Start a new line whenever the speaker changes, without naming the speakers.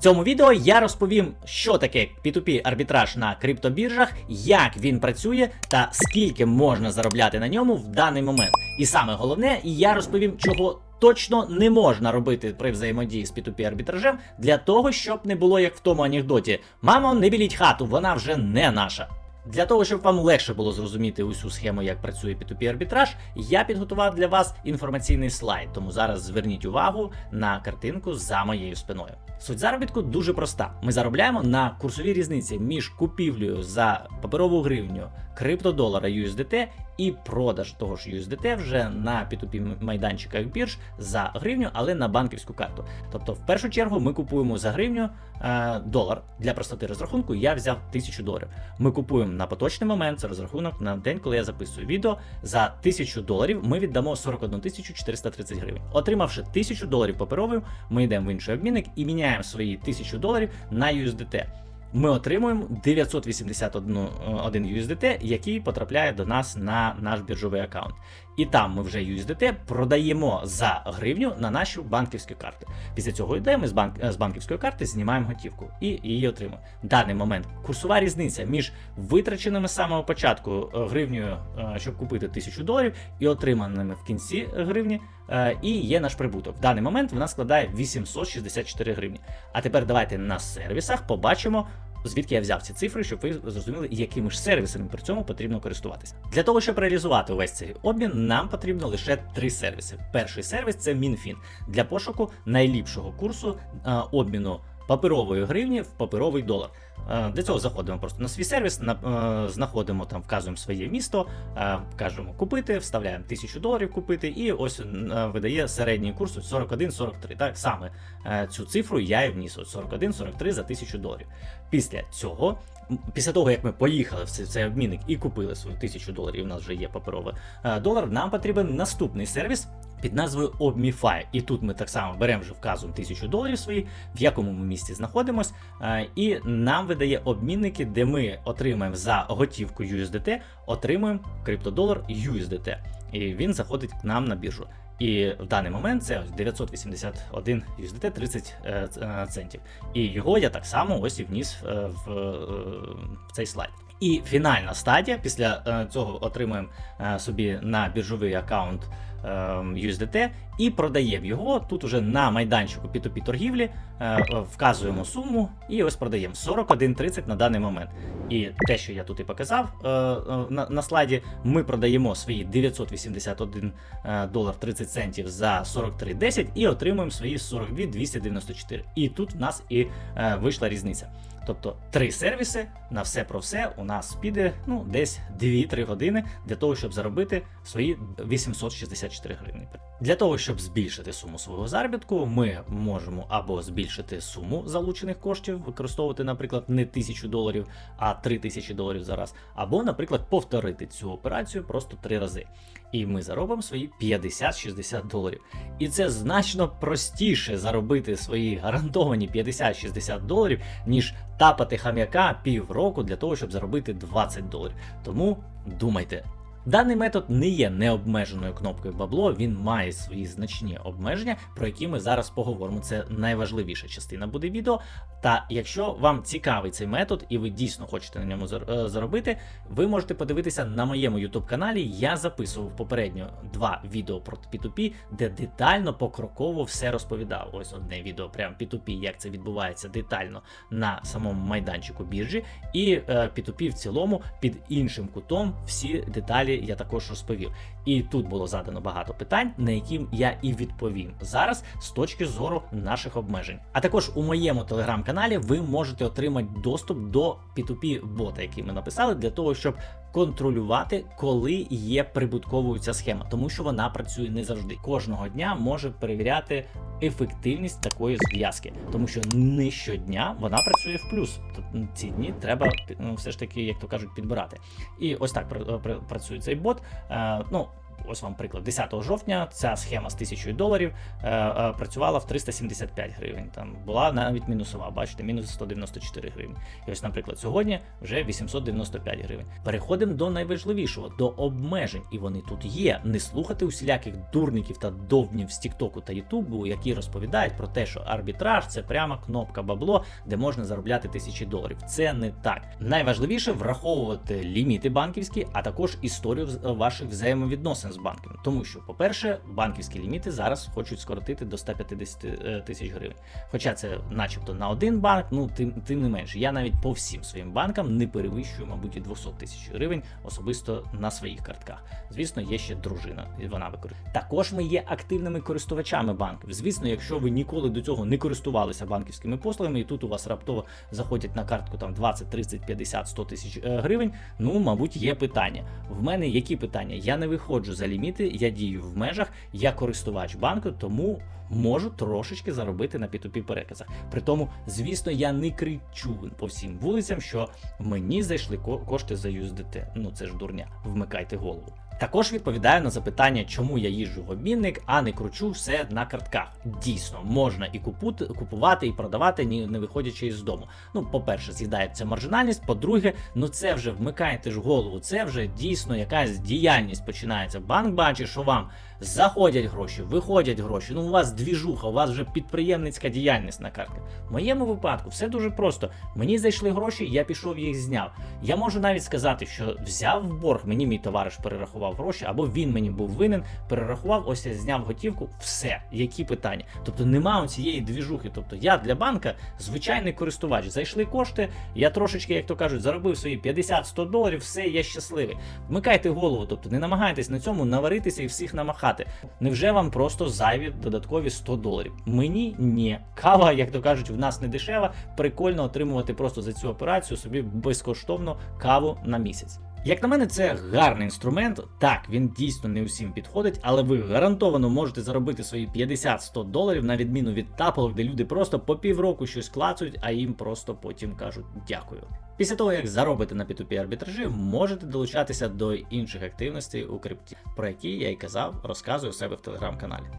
Цьому відео я розповім, що таке P2P арбітраж на криптобіржах, як він працює та скільки можна заробляти на ньому в даний момент. І саме головне, я розповім, чого точно не можна робити при взаємодії з P2P арбітражем для того, щоб не було як в тому анекдоті: Мамо, не біліть хату, вона вже не наша. Для того, щоб вам легше було зрозуміти усю схему, як працює P2P арбітраж, я підготував для вас інформаційний слайд. Тому зараз зверніть увагу на картинку за моєю спиною. Суть заробітку дуже проста. Ми заробляємо на курсовій різниці між купівлею за паперову гривню криптодолара USDT і продаж того ж USDT вже на P2P майданчиках бірж за гривню, але на банківську карту. Тобто, в першу чергу, ми купуємо за гривню е, долар. Для простоти розрахунку я взяв 1000 доларів. Ми купуємо на поточний момент, це розрахунок на день, коли я записую відео. За 1000 доларів ми віддамо 41 430 гривень. Отримавши 1000 доларів паперовою, ми йдемо в інший обмінник і міняємо свої 1000 доларів на USDT. Ми отримуємо 981 USDT, який потрапляє до нас на наш біржовий аккаунт. І там ми вже USDT продаємо за гривню на наші банківські карти. Після цього йдемо з, банк, з банківської карти, знімаємо готівку і її отримуємо. В даний момент курсова різниця між витраченими з самого початку е, гривнею, е, щоб купити 1000 доларів, і отриманими в кінці гривні, е, і є наш прибуток. В даний момент вона складає 864 гривні. А тепер давайте на сервісах побачимо. Звідки я взяв ці цифри, щоб ви зрозуміли, якими ж сервісами при цьому потрібно користуватися. Для того, щоб реалізувати увесь цей обмін, нам потрібно лише три сервіси. Перший сервіс це Мінфін для пошуку найліпшого курсу е, обміну паперової гривні в паперовий долар. Е, Для цього заходимо просто на свій сервіс, е, знаходимо там, вказуємо своє місто, е, кажемо купити, вставляємо 1000 доларів купити, і ось видає середній курс 41-43. Так саме цю цифру я і вніс от 41-43 за 1000 доларів. Після цього, після того як ми поїхали в цей, обмінник і купили свою 1000 доларів, у нас вже є паперовий долар, нам потрібен наступний сервіс. Під назвою Obmify. І тут ми так само беремо вже вказуємо 1000 доларів свої, в якому ми місці знаходимось, е, і нам видає обмінники, де ми отримаємо за готівку USDT, отримуємо криптодолар USDT. І він заходить к нам на біржу. І в даний момент це ось 981 USDT 30 е, ц- е, центів. І його я так само ось і вніс е, в, е, в цей слайд. І фінальна стадія. Після цього отримуємо собі на біржовий аккаунт USDT і продаємо його тут уже на майданчику P2P торгівлі, е, вказуємо суму і ось продаємо 41.30 на даний момент. І те, що я тут і показав е, е, на, слайді, ми продаємо свої 981 е, долар 30 центів за 43.10 і отримуємо свої 42.294. І тут в нас і вийшла різниця. Тобто три сервіси на все про все у нас піде ну десь 2-3 години для того, щоб заробити свої 864 гривні. Для того, щоб збільшити суму свого заробітку, ми можемо або збільшити суму залучених коштів, використовувати, наприклад, не 1000 доларів, а 3000 доларів за раз, або, наприклад, повторити цю операцію просто три рази. І ми заробимо свої 50-60 доларів. І це значно простіше заробити свої гарантовані 50-60 доларів, ніж тапати хам'яка півроку для того, щоб заробити 20 доларів. Тому думайте. Даний метод не є необмеженою кнопкою бабло, він має свої значні обмеження, про які ми зараз поговоримо. Це найважливіша частина буде відео. Та якщо вам цікавий цей метод і ви дійсно хочете на ньому е, заробити, ви можете подивитися на моєму YouTube каналі. Я записував попередньо два відео про P2P, де детально покроково все розповідав. Ось одне відео, прям P2P, як це відбувається детально на самому майданчику біржі, і е, P2P в цілому під іншим кутом всі деталі я також розповів. І тут було задано багато питань, на які я і відповім зараз з точки зору наших обмежень. А також у моєму телеграм-каналі ви можете отримати доступ до P2P бота, який ми написали, для того, щоб контролювати, коли є прибутковою ця схема, тому що вона працює не завжди. Кожного дня може перевіряти ефективність такої зв'язки, тому що не щодня вона працює в плюс. Тобто ці дні треба ну, все ж таки, як то кажуть, підбирати. І ось так пр- пр- працює цей бот. Е, ну, ось вам приклад, 10 жовтня ця схема з 1000 доларів е, е, працювала в 375 гривень. Там була навіть мінусова, бачите, мінус 194 гривні. І ось, наприклад, сьогодні вже 895 гривень. Переходимо до найважливішого, до обмежень, і вони тут є. Не слухати усіляких дурників та довбнів з Тіктоку та Ютубу, які розповідають про те, що арбітраж це прямо кнопка бабло, де можна заробляти тисячі доларів. Це не так. Найважливіше враховувати ліміти банківські, а також історію ваших взаємовідносин з банками. Тому що, по-перше, банківські ліміти зараз хочуть скоротити до 150 е, тисяч гривень. Хоча це, начебто, на один банк, ну тим, тим не менше. Я навіть по всім своїм банкам не перевищую, мабуть, і 200 тисяч гривень особисто на своїх картках. Звісно, є ще дружина, і вона використовує. Також ми є активними користувачами банків. Звісно, якщо ви ніколи до цього не користувалися банківськими послугами, і тут у вас раптово заходять на картку там 20, 30, 50, 100 тисяч е, гривень. Ну, мабуть, є питання. В мене які питання? Я не виходжу за ліміти, я дію в межах, я користувач банку, тому можу трошечки заробити на P2P переказах. При тому, звісно, я не кричу по всім вулицям, що мені зайшли кошти за USDT. Ну це ж дурня. Вмикайте голову. Також відповідаю на запитання, чому я їжджу в обмінник, а не кручу все на картках. Дійсно, можна і купути, купувати, і продавати, не виходячи із дому. Ну, по-перше, з'їдається маржинальність. По-друге, ну це вже вмикаєте ж голову. Це вже дійсно якась діяльність починається. Банк бачить, що вам заходять гроші, виходять гроші. Ну, у вас двіжуха, у вас вже підприємницька діяльність на картках. В моєму випадку все дуже просто. Мені зайшли гроші, я пішов їх зняв. Я можу навіть сказати, що взяв в борг, мені мій товариш перерахував гроші, або він мені був винен, перерахував, ось я зняв готівку. Все, які питання. Тобто немає цієї двіжухи. Тобто я для банка звичайний користувач. Зайшли кошти, я трошечки, як то кажуть, заробив свої 50-100 доларів, все, я щасливий. Вмикайте голову, тобто не намагайтесь на цьому наваритися і всіх намахати. Невже вам просто зайві додаткові 100 доларів? Мені ні. Кава, як то кажуть, в нас не дешева. Прикольно отримувати просто за цю операцію собі безкоштовно каву на місяць. Як на мене, це гарний інструмент. Так, він дійсно не усім підходить, але ви гарантовано можете заробити свої 50-100 доларів на відміну від тапок, де люди просто по півроку щось клацають, а їм просто потім кажуть дякую. Після того, як заробите на P2P арбітражі, можете долучатися до інших активностей у крипті, про які я й казав, розказую себе в телеграм-каналі.